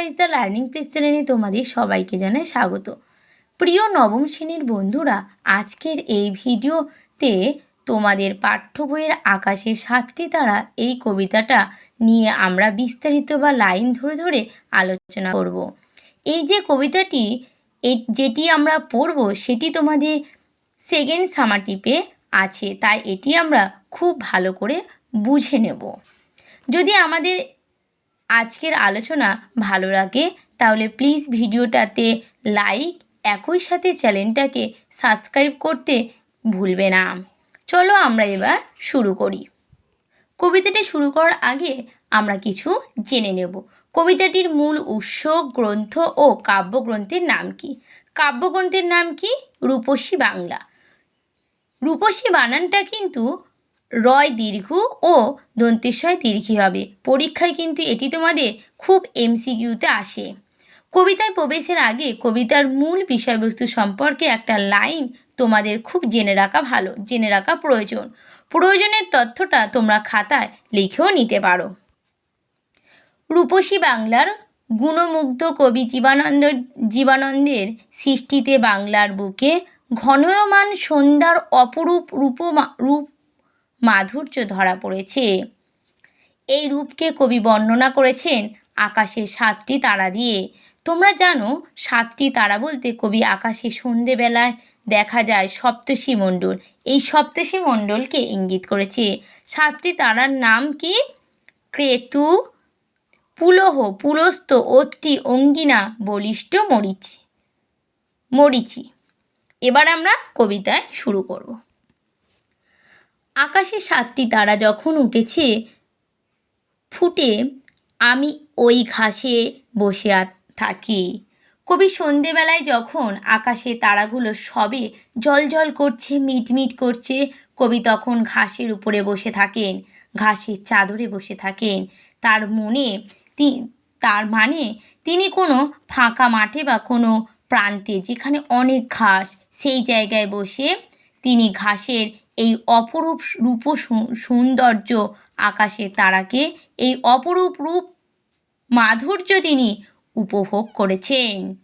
Guys the learning place চ্যানেলে তোমাদের সবাইকে জানাই স্বাগত। প্রিয় নবম শ্রেণির বন্ধুরা, আজকের এই ভিডিওতে তোমাদের পাঠ্য বইয়ের আকাশে সাতটি তারা এই কবিতাটা নিয়ে আমরা বিস্তারিত বা লাইন ধরে ধরে আলোচনা করব। এই যে কবিতাটি যেটি আমরা পড়ব, সেটি তোমাদের সেকেন্ড সামাটিপে আছে। তাই এটি আমরা খুব ভালো করে বুঝে নেব। যদি আমাদের আজকের আলোচনা ভালো লাগে, তাহলে প্লিজ ভিডিওটাতে লাইক একই সাথে চ্যানেলটাকে সাবস্ক্রাইব করতে ভুলবে না। চলো আমরা এবার শুরু করি। কবিতাটি শুরু করার আগে আমরা কিছু জেনে নেব। কবিতাটির মূল উৎস, গ্রন্থ ও কাব্যগ্রন্থের নাম কি? কাব্যগ্রন্থের নাম কি? রূপসী বাংলা। রূপসী বানানটা কিন্তু রয় দীর্ঘ ও দন্তেশ্বয় দীর্ঘী হবে। পরীক্ষায় কিন্তু এটি তোমাদের খুব এমসিকিউতে আসে। কবিতায় প্রবেশের আগে কবিতার মূল বিষয়বস্তু সম্পর্কে একটা লাইন তোমাদের খুব জেনে রাখা ভালো, জেনে রাখা প্রয়োজন। প্রয়োজনের তথ্যটা তোমরা খাতায় লিখেও নিতে পারো। রূপসী বাংলার গুণমুগ্ধ কবি জীবানন্দ, জীবানন্দের সৃষ্টিতে বাংলার বুকে ঘনয়মান সন্ধ্যার অপরূপ রূপ রূপ মাধুর্য ধরা পড়েছে। এই রূপকে কবি বর্ণনা করেছেন আকাশের সাতটি তারা দিয়ে। তোমরা জানো, সাতটি তারা বলতে কবি আকাশে সন্ধেবেলায় দেখা যায় সপ্তর্ষি মণ্ডল। এই সপ্তর্ষি মণ্ডলকে ইঙ্গিত করেছে। সাতটি তারার নাম কি? ক্রেতু, পুলহ, পুলস্ত অত্রি অঙ্গিনা, বলিষ্ঠ, মরিচি। মরিচি। এবার আমরা কবিতায় শুরু করব। আকাশে সাতটি তারা যখন উঠেছে, ফুটে আমি ওই ঘাসে বসে থাকি। কবি সন্ধেবেলায় যখন আকাশে তারাগুলো সবে জল করছে, মিটমিট করছে, কবি তখন ঘাসের উপরে বসে থাকেন, ঘাসের চাদরে বসে থাকেন। তার মনে তার মানে তিনি কোনো ফাঁকা মাঠে বা কোনো প্রান্তে যেখানে অনেক ঘাস, সেই জায়গায় বসে তিনি ঘাসের এই অপরূপ রূপ সৌন্দর্য আকাশে তারাকে এই অপরূপ রূপ মাধুর্য তিনি উপভোগ করেছেন।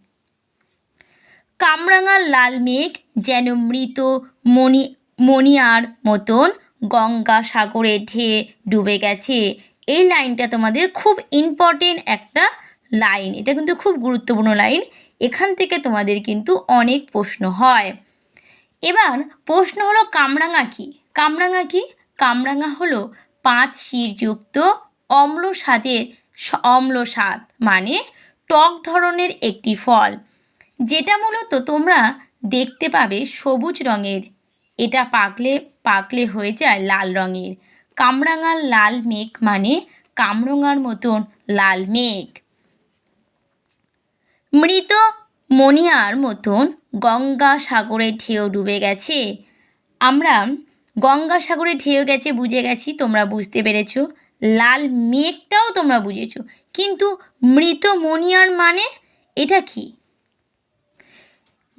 কামরাঙার লাল মেঘ যেন মৃত মণি, মণিয়ার মতন গঙ্গা সাগরে ঢেয়ে ডুবে গেছে। এই লাইনটা তোমাদের খুব ইম্পর্টেন্ট একটা লাইন। এটা কিন্তু খুব গুরুত্বপূর্ণ লাইন। এখান থেকে তোমাদের কিন্তু অনেক প্রশ্ন হয়। এবার প্রশ্ন হলো কামরাঙা কি? কামরাঙা কি? কামরাঙা হলো পাঁচ শিরযুক্ত অম্ল স্বাদের অম্ল স্বাদ মানে টক ধরনের একটি ফল। যেটা মূলত তোমরা দেখতে পাবে সবুজ রঙের। এটা পাকলে পাকলে হয়ে যায় লাল রঙের। কামরাঙার লাল মেঘ মানে কামরাঙার মতন লাল মেঘ। মৃত মণিয়ার মতন গঙ্গা সাগরে ঢেউ ডুবে গেছে। আমরা গঙ্গা সাগরে ঢেউ গেছে বুঝে গেছি, তোমরা বুঝতে পেরেছ। লাল মেঘটাও তোমরা বুঝেছ। কিন্তু মৃত মণিয়ার মানে এটা কি?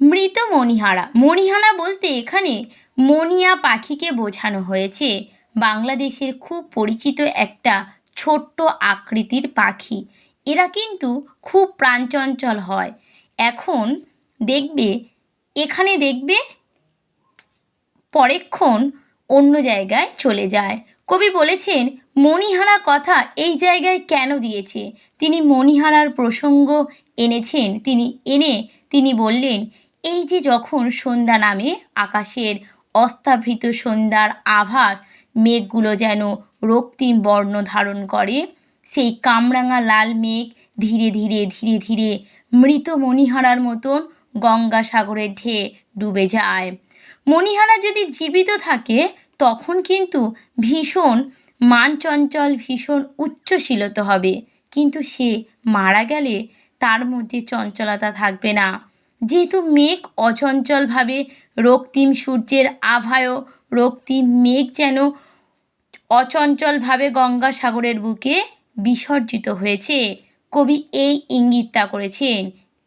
মৃত মণিহারা। মণিহারা বলতে এখানে মণিয়া পাখিকে বোঝানো হয়েছে। বাংলাদেশের খুব পরিচিত একটা ছোট্ট আকৃতির পাখি। এরা কিন্তু খুব প্রাণচঞ্চল হয়। এখন দেখবে, এখানে দেখবে পরেক্ষণ অন্য জায়গায় চলে যায়। কবি বলেছেন, মণিহারা কথা এই জায়গায় কেন দিয়েছে? তিনি মণিহারার প্রসঙ্গ এনেছেন, তিনি এনে তিনি বললেন, এই যে যখন সন্ধ্যা নামে আকাশের অস্তাভৃত সন্ধ্যার আভাস, মেঘগুলো যেন রক্তিম বর্ণ ধারণ করে, সেই কামরাঙা লাল মেঘ ধীরে ধীরে ধীরে ধীরে মৃত মণিহারার মতন গঙ্গা সাগরের ঢেয়ে ডুবে যায়। মণিহারা যদি জীবিত থাকে, তখন কিন্তু ভীষণ মানচঞ্চল, ভীষণ উচ্চশীলত হবে। কিন্তু সে মারা গেলে তার মধ্যে চঞ্চলতা থাকবে না। যেহেতু মেঘ অচঞ্চলভাবে রক্তিম সূর্যের আভায়ও, রক্তিম মেঘ যেন অচঞ্চলভাবে গঙ্গা সাগরের বুকে বিসর্জিত হয়েছে। কবি এই ইঙ্গিতটা করেছেন।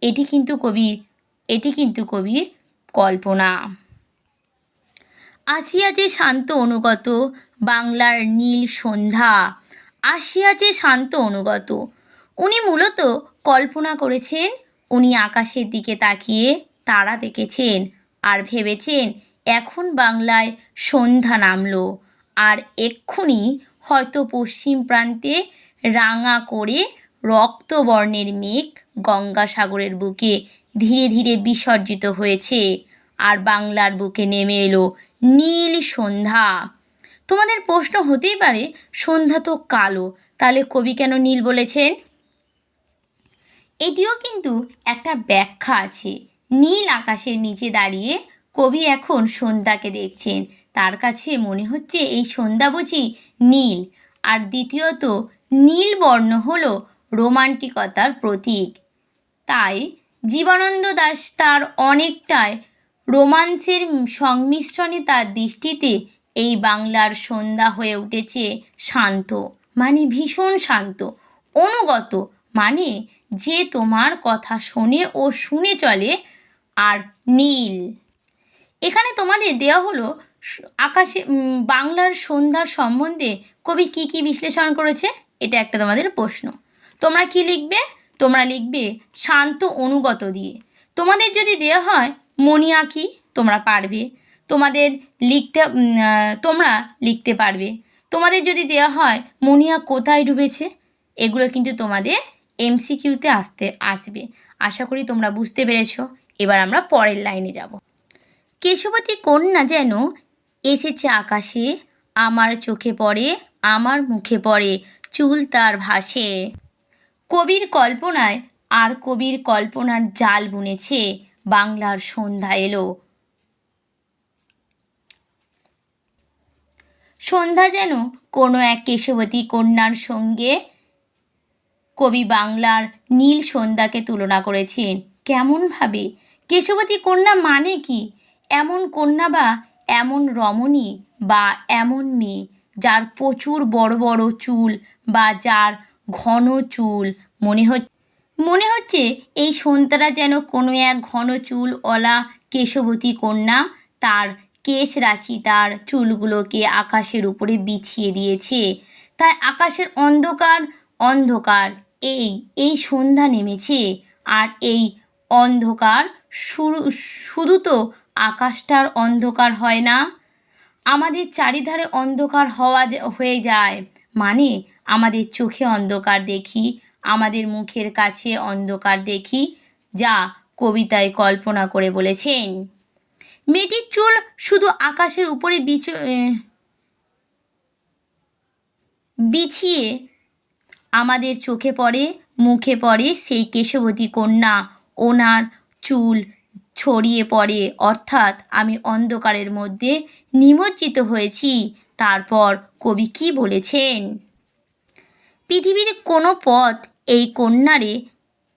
এটি কিন্তু কবির এটি কিন্তু কবির কল্পনা। আসিয়া যে শান্ত অনুগত, বাংলার নীল সন্ধ্যা। আসিয়া যে শান্ত অনুগত, উনি মূলত কল্পনা করেছেন, উনি আকাশের দিকে তাকিয়ে তারা দেখেছেন আর ভেবেছেন, এখন বাংলায় সন্ধ্যা নামলো। আর এক্ষুনি হয়তো পশ্চিম প্রান্তে রাঙা করে রক্তবর্ণের মেঘ গঙ্গাসাগরের বুকে ধীরে ধীরে বিসর্জিত হয়েছে। আর বাংলার বুকে নেমে এলো নীল সন্ধ্যা। তোমাদের প্রশ্ন হতেই পারে, সন্ধ্যা তো কালো, তাহলে কবি কেন নীল বলেছেন? এটিও কিন্তু একটা ব্যাখ্যা আছে। নীল আকাশের নিচে দাঁড়িয়ে কবি এখন সন্ধ্যাকে দেখছেন। তার কাছে মনে হচ্ছে এই সন্ধ্যা বুঝি নীল। আর দ্বিতীয়ত, নীল বর্ণ হলো রোমান্টিকতার প্রতীক। তাই জীবনানন্দ দাস তার অনেকটাই রোমান্সের সংমিশ্রণে তার দৃষ্টিতে এই বাংলার সন্ধ্যা হয়ে উঠেছে শান্ত মানে ভীষণ শান্ত, অনুগত মানে যে তোমার কথা শোনে ও শুনে চলে আর নীল। এখানে তোমাদের দেওয়া হলো আকাশে বাংলার সন্ধ্যার সম্বন্ধে কবি কি কি বিশ্লেষণ করেছে? এটা একটা তোমাদের প্রশ্ন। তোমরা কি লিখবে? তোমরা লিখবে শান্ত অনুগত দিয়ে। তোমাদের যদি দেওয়া হয় মনি আঁকি, তোমরা পারবে। তোমাদের লিখতে তোমরা লিখতে পারবে। তোমাদের যদি দেওয়া হয় মনিয়া কোথায় ডুবেছে? এগুলো কিন্তু তোমাদের এমসিকিউতে আসতে, আসবে। আশা করি তোমরা বুঝতে পেরেছ। এবার আমরা পরের লাইনে যাব। কেশবতী কন্যা যেন এসেছে আকাশে, আমার চোখে পড়ে, আমার মুখে পড়ে চুল তার ভাসে। কবির কল্পনায় আর কবির কল্পনার জাল বুনেছে। বাংলার সন্ধ্যা এলো। সন্ধ্যা যেন কোনো এক কেশবতী কন্যার সঙ্গে কবি বাংলার নীল সন্ধ্যাকে তুলনা করেছেন। কেমনভাবে কেশবতী কন্যা মানে কি? এমন কন্যা বা এমন রমণী বা এমন মেয়ে যার প্রচুর বড় বড় চুল বা যার ঘন চুল। মনে হচ্ছে মনে হচ্ছে এই সন্তারা যেন কোনো এক ঘন চুলওয়ালা কেশবতী কন্যা তার কেশ রাশি তার চুলগুলোকে আকাশের উপরে বিছিয়ে দিয়েছে। তাই আকাশের অন্ধকার অন্ধকার এই এই সন্ধ্যা নেমেছে। আর এই অন্ধকার শুরু, শুধু তো আকাশটার অন্ধকার হয় না। আমাদের চারিধারে অন্ধকার হওয়া হয়ে যায়। মানে আমাদের চোখে অন্ধকার দেখি, আমাদের মুখের কাছে অন্ধকার দেখি, যা কবিতায় কল্পনা করে বলেছেন। মেয়েটির চুল শুধু আকাশের উপরে বিচ বিছিয়ে আমাদের চোখে পড়ে, মুখে পড়ে সেই কেশবতী কন্যা। ওনার চুল ছড়িয়ে পড়ে, অর্থাৎ আমি অন্ধকারের মধ্যে নিমজ্জিত হয়েছি। তারপর কবি কি বলেছেন? পৃথিবীর কোনো পথ এই কন্যারে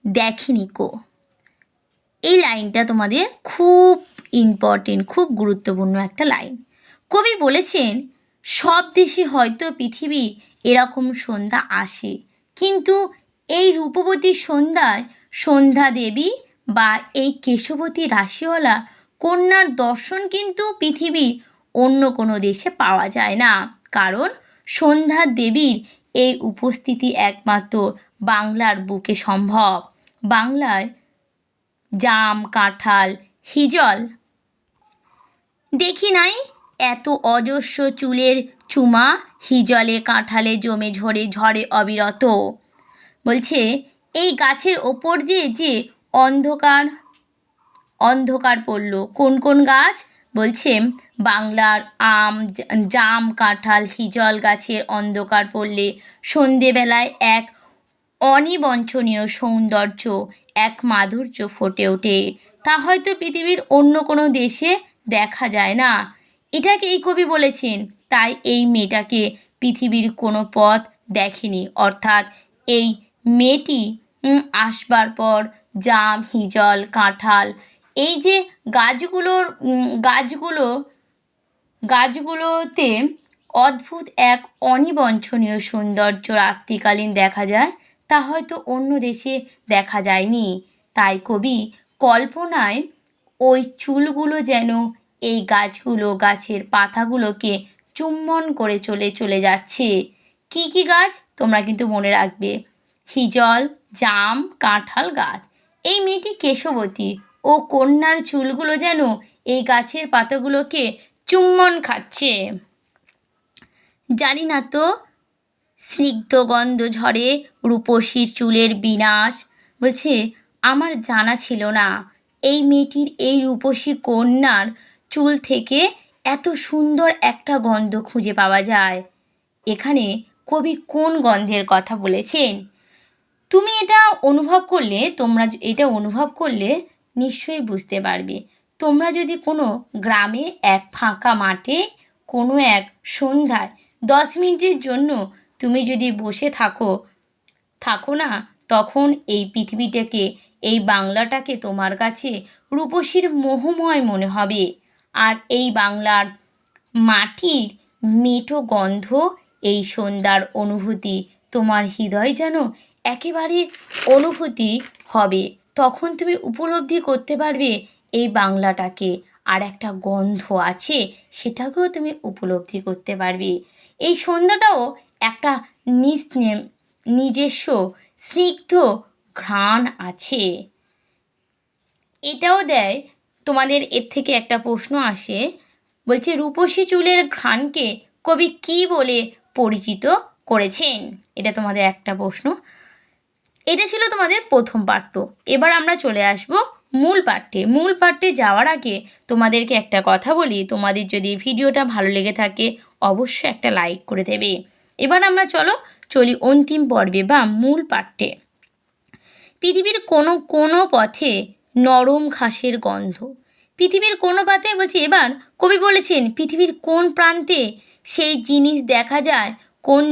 দেখেনি কো। এই লাইনটা তোমাদের খুব ইম্পর্টেন্ট খুব গুরুত্বপূর্ণ একটা লাইন। কবি বলেছেন, সব দেশে হয়তো পৃথিবীর এরকম সন্ধ্যা আসে, কিন্তু এই রূপবতী সন্ধ্যায় সন্ধ্যা দেবী বা এই কেশবতী রাশিওয়ালা কন্যার দর্শন কিন্তু পৃথিবীর অন্য কোনো দেশে পাওয়া যায় না, কারণ সন্ধ্যা দেবীর এই উপস্থিতি একমাত্র বাংলার বুকে সম্ভব। বাংলায় জাম, কাঁঠাল, হিজল। দেখি নাই, এত অজস্র চুলের চুমা হিজলে, কাঁঠালে জমে ঝরে ঝরে অবিরত। বলছে, এই গাছের ওপর দিয়ে যে অন্ধকার অন্ধকার পড়ল, কোন কোন গাছ? বলছে, বাংলার আম, জাম, কাঁঠাল, হিজল গাছের অন্ধকার পড়লে সন্ধেবেলায় এক অনিবঞ্চনীয় সৌন্দর্য, এক মাধুর্য ফুটে ওঠে। তা হয়তো পৃথিবীর অন্য কোনো দেশে দেখা যায় না। এটাকে এই কবি বলেছেন। তাই এই মেয়েটাকে পৃথিবীর কোনো পথ দেখেনি। অর্থাৎ এই মেয়েটি আসবার পর জাম, হিজল, কাঁঠাল এই যে গাছগুলোর গাছগুলো, গাছগুলোতে অদ্ভুত এক অনিবঞ্চনীয় সৌন্দর্য রাত্রিকালীন দেখা যায়, তা হয়তো অন্য দেশে দেখা যায়নি। তাই কবি কল্পনায় ওই চুলগুলো যেন এই গাছগুলো, গাছের পাতাগুলোকে চুম্বন করে চলে চলে যাচ্ছে। কি কি গাছ? তোমরা কিন্তু মনে রাখবে। হিজল, জাম, কাঁঠাল গাছ। এই মেয়েটি কেশবতী। ও কন্যার চুলগুলো যেন এই গাছের পাতাগুলোকে চুম্বন খাচ্ছে। জানি না তো, স্নিগ্ধ গন্ধ ঝরে রূপসীর চুলের বিনাশ। বলছে, আমার জানা ছিল না, এই মেয়েটির এই রূপসী কন্যার চুল থেকে এত সুন্দর একটা গন্ধ খুঁজে পাওয়া যায়। এখানে কবি কোন গন্ধের কথা বলেছেন? তুমি এটা অনুভব করলে, তোমরা এটা অনুভব করলে নিশ্চয়ই বুঝতে পারবে। তোমরা যদি কোনো গ্রামে এক ফাঁকা মাঠে, কোনো এক সন্ধ্যায় দশ মিনিটের জন্য তুমি যদি বসে থাকো থাকো না, তখন এই পৃথিবীটাকে, এই বাংলাটাকে তোমার কাছে রূপসীর মোহময় মনে হবে। আর এই বাংলার মাটির মেঠো গন্ধ, এই সন্ধ্যার অনুভূতি, তোমার হৃদয় যেন একেবারে অনুভূতি হবে। তখন তুমি উপলব্ধি করতে পারবে এই বাংলাটাকে। আর একটা গন্ধ আছে, সেটাকেও তুমি উপলব্ধি করতে পারবে। এই সন্ধ্যাটাও একটা নিজ নিজস্ব, স্নিগ্ধ ঘ্রাণ আছে। এটাও দেয়, তোমাদের এর থেকে একটা প্রশ্ন আসে, বলছে, রূপসী চুলের ঘ্রাণকে কবি কি বলে পরিচিত করেছেন? এটা তোমাদের একটা প্রশ্ন। এটা ছিল তোমাদের প্রথম পাঠ্য এবার আমরা চলে আসব মূল পাঠ্যে মূল পাঠ্যে যাওয়ার আগে তোমাদেরকে একটা কথা বলি। তোমাদের যদি ভিডিওটা ভালো লেগে থাকে, অবশ্যই একটা লাইক করে দেবে। এবার আমরা চলো চলি অন্তিম পর্বে বা মূল পাঠ্যে পৃথিবীর কোনো কোনো পথে নরম ঘাসের গন্ধ। পৃথিবীর কোনো পাতে বলছি, এবার কবি বলেছেন, পৃথিবীর কোন প্রান্তে সেই জিনিস দেখা যায়, কোন,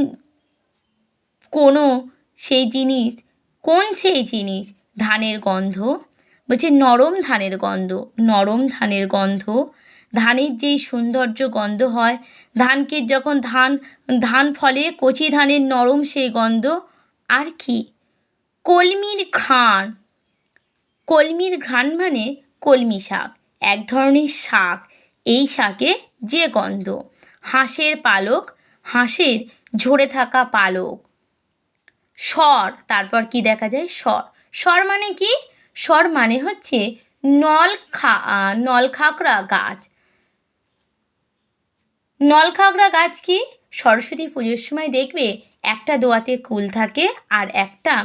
কোনো সেই জিনিস কোন সেই জিনিস? ধানের গন্ধ। বলছে নরম ধানের গন্ধ, নরম ধানের গন্ধ। ধানের যেই সৌন্দর্য গন্ধ হয়, ধানকে যখন ধান ধান ফলে কচি ধানের নরম সেই গন্ধ, আর কি? কলমির ঘ্রাণ। কলমির ঘ্রাণ মানে কলমি শাক, এক ধরনের শাক। এই শাকে যে গন্ধ। হাঁসের পালক, হাঁসের ঝরে থাকা পালক। স্বর তারপর কি দেখা যায়? স্বর। স্বর মানে কি? স্বর মানে হচ্ছে নল খা আহ, নল খাকড়া গাছ। নল খাগড়া গাছ কি? সরস্বতী পুজোর সময় দেখবে একটা দোয়াতে কুল থাকে আর একটা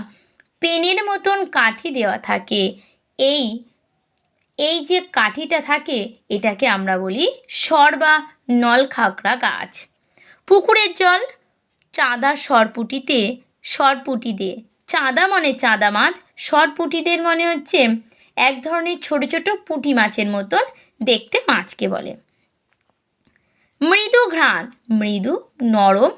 পেনের মতন কাঠি দেওয়া থাকে। এই এই যে কাঠিটা থাকে এটাকে আমরা বলি সর বা নল খাগড়া গাছ। পুকুরের জল চাঁদা সরপুটিতে সরপুটিতে চাঁদা মানে চাঁদা মাছ, সরপুটিদের মনে হচ্ছে এক ধরনের ছোট ছোট পুঁটি মাছের মতন দেখতে মাছকে বলে। মৃদু ঘ্রাণ, মৃদু নরম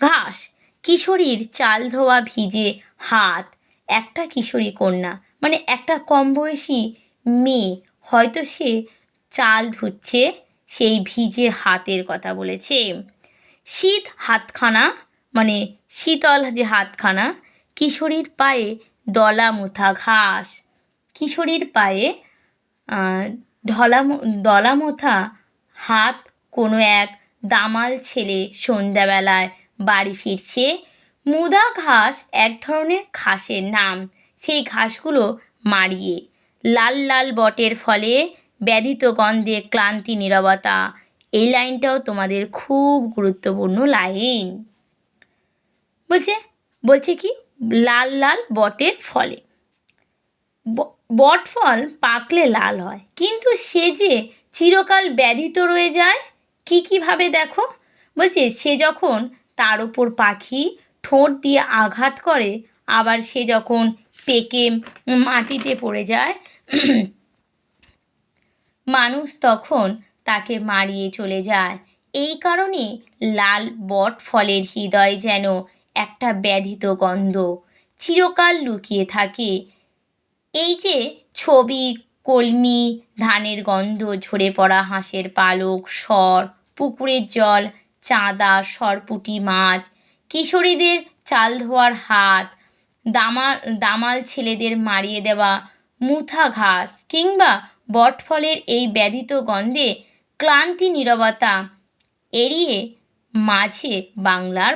ঘাস, কিশোরীর চাল ধোয়া ভিজে হাত, একটা কিশোরী কন্যা মানে একটা কম বয়সী মেয়ে, হয়তো সে চাল ধুচ্ছে, সেই ভিজে হাতের কথা বলেছে। শীত হাতখানা মানে শীতল যে হাতখানা, কিশোরীর পায়ে দলা মুথা ঘাস। কিশোরীর পায়ে ঢলা দলা মোথা হাত কোনো এক দামাল ছেলে সন্ধ্যাবেলায় বাড়ি ফিরছে। মুদা ঘাস এক ধরনের ঘাসের নাম। সেই ঘাসগুলো মারিয়ে, লাল লাল বটের ফলে ব্যাধিত গন্ধে ক্লান্তি, নিরবতা। এই লাইনটাও তোমাদের খুব গুরুত্বপূর্ণ লাইন। বলছে বলছে কি? লাল লাল বটের ফলে। বট ফল পাকলে লাল হয়। কিন্তু সে যে চিরকাল ব্যাধিত রয়ে যায়, কী কীভাবে দেখো? বলছে, সে যখন তার ওপর পাখি ঠোঁট দিয়ে আঘাত করে, আবার সে যখন পেকে মাটিতে পড়ে যায়, মানুষ তখন তাকে মারিয়ে চলে যায়। এই কারণে লাল বট ফলের হৃদয় যেন একটা ব্যাধিত গন্ধ চিরকাল লুকিয়ে থাকে। এই যে ছবি, কলমি, ধানের গন্ধ, ঝরে পড়া হাঁসের পালক, সর, পুকুরের জল, চাঁদা, সরপুটি মাছ, কিশোরীদের চাল ধোয়ার হাত দামাল দামাল ছেলেদের মারিয়ে দেওয়া মুথা ঘাস কিংবা বটফলের এই ব্যাধিত গন্ধে ক্লান্তি, নীরবতা এড়িয়ে মাঝে বাংলার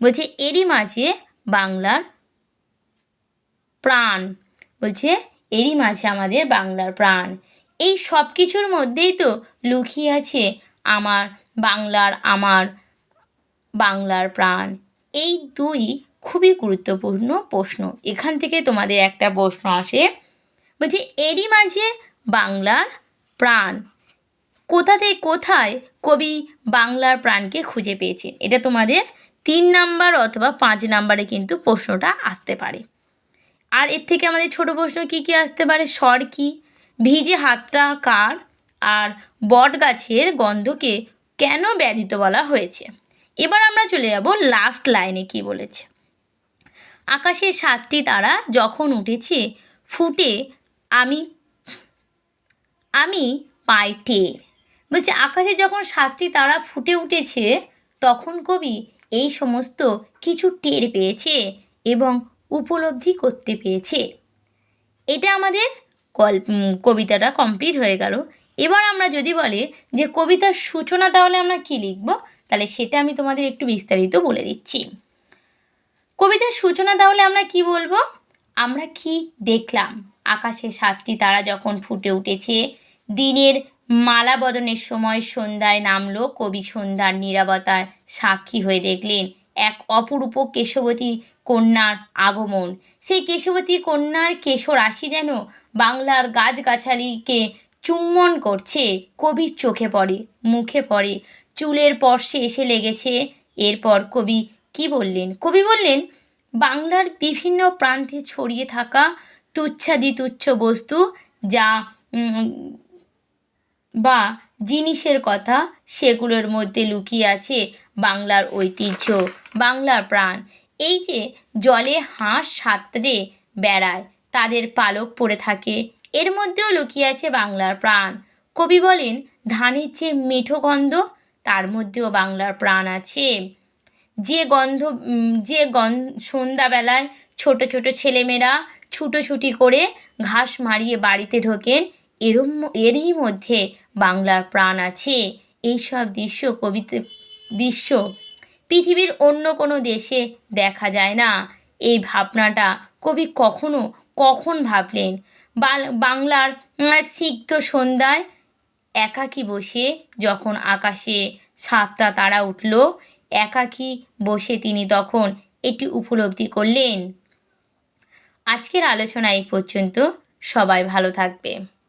বলছে এরই মাঝে বাংলার প্রাণ। বলছে এরই মাঝে আমাদের বাংলার প্রাণ। এই সব কিছুর মধ্যেই তো লুকিয়ে আছে আমার বাংলার আমার বাংলার প্রাণ। এই দুই খুবই গুরুত্বপূর্ণ প্রশ্ন। এখান থেকে তোমাদের একটা প্রশ্ন আসে। বলছে এরই মাঝে বাংলার প্রাণ। কোথা থেকে কোথায় কবি বাংলার প্রাণকে খুঁজে পেয়েছেন এটা তোমাদের তিন নাম্বার অথবা পাঁচ নাম্বারে কিন্তু প্রশ্নটা আসতে পারে। আর এর থেকে আমাদের ছোট প্রশ্ন কী কী আসতে পারে? স্বর কী? ভিজে হাতটা কার? আর বট গাছের গন্ধকে কেন ব্যাধিত বলা হয়েছে? এবার আমরা চলে যাব লাস্ট লাইনে কি বলেছে। আকাশের সাতটি তারা যখন উঠেছে, ফুটে আমি আমি পাই টের। বলছে, আকাশে যখন সাতটি তারা ফুটে উঠেছে, তখন কবি এই সমস্ত কিছু টের পেয়েছে এবং উপলব্ধি করতে পেয়েছে। এটা আমাদের গল্প কবিতাটা কমপ্লিট হয়ে গেল। এবার আমরা যদি বলে যে, কবিতার সূচনা তাহলে আমরা কী লিখব? তাহলে সেটা আমি তোমাদের একটু বিস্তারিত বলে দিচ্ছি। কবিতার সূচনা তাহলে আমরা কি বলব? আমরা কি দেখলাম? আকাশে সাতটি তারা যখন ফুটে উঠেছে, দিনের মালা বদনের সময় সন্ধ্যায় নামলো কবি সন্ধ্যার নীরবতায় সাক্ষী হয়ে দেখলেন এক অপরূপ কেশবতী কন্যার আগমন। সেই কেশবতী কন্যার কেশরাশি যেন বাংলার গাছগাছালিকে চুম্বন করছে। কবির চোখে পড়ে, মুখে পড়ে, চুলের পর্শে এসে লেগেছে। এরপর কবি কি বললেন? কবি বললেন, বাংলার বিভিন্ন প্রান্তে ছড়িয়ে থাকা তুচ্ছাদি তুচ্ছ বস্তু যা বা জিনিসের কথা সেগুলোর মধ্যে লুকিয়ে আছে বাংলার ঐতিহ্য, বাংলার প্রাণ। এই যে জলে হাঁস সাঁতরে বেড়ায়, তাদের পালক পড়ে থাকে, এর মধ্যেও লুকিয়ে আছে বাংলার প্রাণ। কবি বলেন, ধানের যে মিঠো গন্ধ, তার মধ্যেও বাংলার প্রাণ আছে। যে গন্ধ যে গন সন্ধ্যাবেলায় ছোট ছোট ছেলেমেয়েরা ছুটোছুটি করে ঘাস মারিয়ে বাড়িতে ঢোকেন, এরম, এরই মধ্যে বাংলার প্রাণ আছে, এইসব দৃশ্য কবিতে, দৃশ্য পৃথিবীর অন্য কোনো দেশে দেখা যায় না। এই ভাবনাটা কবি কখনো, কখন ভাবলেন? বাংলার সিক্ত সন্ধ্যায় একাকী বসে যখন আকাশে সাতটা তারা উঠল, একাকী বসে তিনি তখন এটি উপলব্ধি করলেন। আজকের আলোচনা এই পর্যন্ত। সবাই ভালো থাকবে।